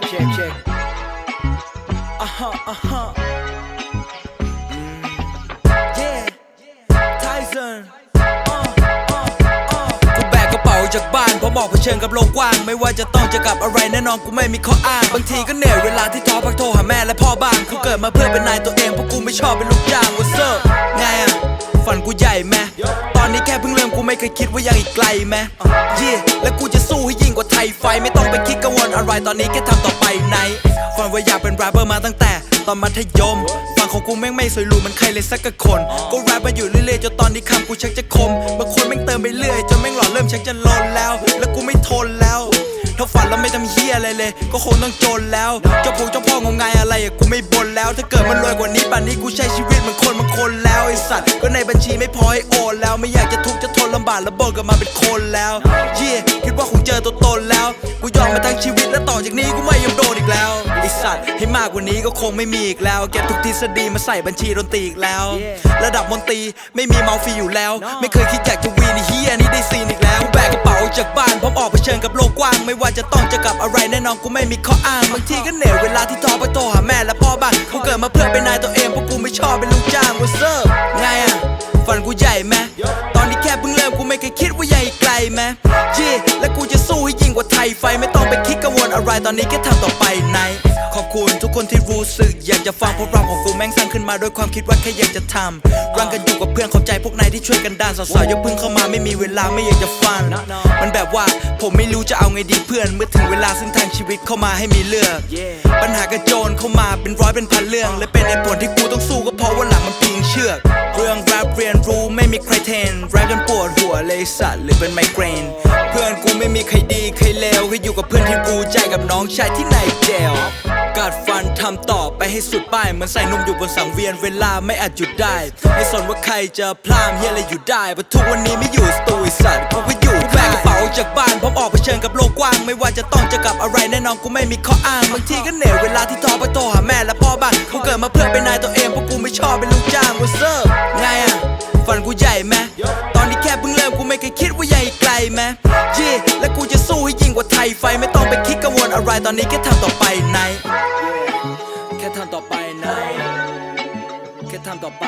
check, check, check. Uh huh, uh huh. จากบ้านเพราะมองเผชิญกับโลกกว้าง ไม่ว่าจะต้องจะกับอะไรแน่นอนกูไม่มีข้ออ้าง บางทีก็เหนื่อยเวลาที่ท้อพักโทรหาแม่และพ่อบ้างกูเกิดมาเพื่อเป็นนายตัวเองเพราะกูไม่ชอบเป็นลูกจ้างว่อเซอร์ไงอะฝันกูใหญ่แม่ ไม่เคยคิดว่ายังอีกไกลแมเย่และกูจะสู้ให้ยิ่งกว่าไทยไฟ ไม่ต้องไปคิดกังวลอะไรตอนนี้แค่ทำต่อไปในฝันว่าอยากเป็นแรปเปอร์มาตั้งแต่ตอนมัธยมฝังของกูแม่งไม่สวยหรูมันใครเลยสักคน ก็แรปมาอยู่เรื่อยๆจนตอนนี้คำกูชักจะคมบางคนแม่งเติมไปเรื่อยจนแม่งหล่อเริ่มชักจะลนแล้ว แล้วกูไม่ทนแล้วถ้าฝันแล้วไม่ทำเฮียอะไรเลย ก็คงต้องจนแล้ว เจ้าพงเจ้าพ่องมงายอะไรอะกูไม่บ่นแล้ว ถ้าเกิดมันรวยกว่านี้ป่านนี้กูใช้ชีวิตเหมือนคนบางคนแล้วไอสัตว์ก็ในบัญชีไม่พอให้โอนแล้วไม่อยากจะทุกข์จะำบากแล้วบ่นกลับมาเป็นคนแล้วเย่คิดว่าคงเจอตัวตนแล้ว กูยอมมาทั้งชีวิตและต่อจากนี้กูไม่ยอมโดนอีกแล้วไอสัตว์ให้มากกว่านี้ก็คงไม่มีอีกแล้ว เก็บทุกทฤษฎีมาใส่บัญชีดนตรีอีกแล้ว ระดับมนตรีไม่มีเมาฟรีอยู่แล้ว ไม่เคยคิดอยากจะวีนไอ้เฮียนี่ได้ซีนอีกแล้วกูแบกกระเป๋าจากบ้านพร้อมออกเผชิญกับโลกกว้าง ไม่ว่าจะต้องเจะกับอะไรแน่นอนกูไม่มีข้ออ้างบางทีก็เหนื่อยเวลาที่ท้อไปโทรหาแม่และพ่อบ้างกูเกิดมาเพื่อเป็นนายตัวเองเพราะกูไม่ชอบเป็นลูกจ้างกูเซิร์ฟไงอะฝันกูใหญ่แม ค่เพิ่งเริ่มกูไม่เคยคิดว่าใหญ่ไกลแมเย่และกูจะสู้ให้ยิ่งกว่าไทยไฟไม่ต้องไปคิดกังวลอะไรตอนนี้แค่ทำต่อไปในขอบคุณทุกคนที่รู้สึกอยากจะฟังเพราะเราของกูแม่งสร้างขึ้นมาด้วยความคิดว่าแค่อยากจะทำรังกันอยู่กับเพื่อนเข้าใจพวกนายที่ช่วยกันด้านสาวๆยกพึ่งเข้ามาไม่มีเวลาไม่อยากจะฟังมันแบบว่าผมไม่รู้จะเอาไงดีเพื่อน เมื่อถึงเวลาซึ่งทางชีวิตเข้ามาให้มีเลือก ปัญหากระโจนเข้ามาเป็นร้อยเป็นพันเรื่อง และเป็นเหตุผลที่กูต้องสู้ก็เพราะว่าหลังมันพิงเชือก เรื่องแรปเรียนรู้ ม่มีใครเทนแรปจนปวดหัวเลยสัตว์หรือเป็นไมเกรน เพื่อนกูไม่มีใครดีใครเลวแค่อยู่กับเพื่อนที่รู้ใจกับน้องชายที่ไหนเจลกัดฟันทำต่อไปให้สุดป้ายเหมือนใส่นมอยู่บนสังเวียนเวลาไม่อาจหยุดได้ ไม่สนว่าใครจะพลามเฮียอะไรอยู่ได้เพราะทุกวันนี้ไม่อยู่สตูสัตว์กูก็อยู่แบกกระเป๋าจากบ้านพร้อมออกเผชิญกับโลกกว้าง ไม่ว่าจะต้องจะกับอะไรแน่นอนกูไม่มีข้ออ้างบางทีก็เหนื่อยเวลาที่ท้อไปต่อ กูใหญ่แมตอนนี้แค่เพิ่งเริ่มกูไม่เคยคิดว่าใหญ่ไกลแมเย่และกูจะสู้ให้ยิ่งกว่าไทยไฟไม่ต้องไปคิดกังวลอะไรตอนนี้แค่ทำต่อไปในแค่ทำต่อไปในแค่ทำต่อไป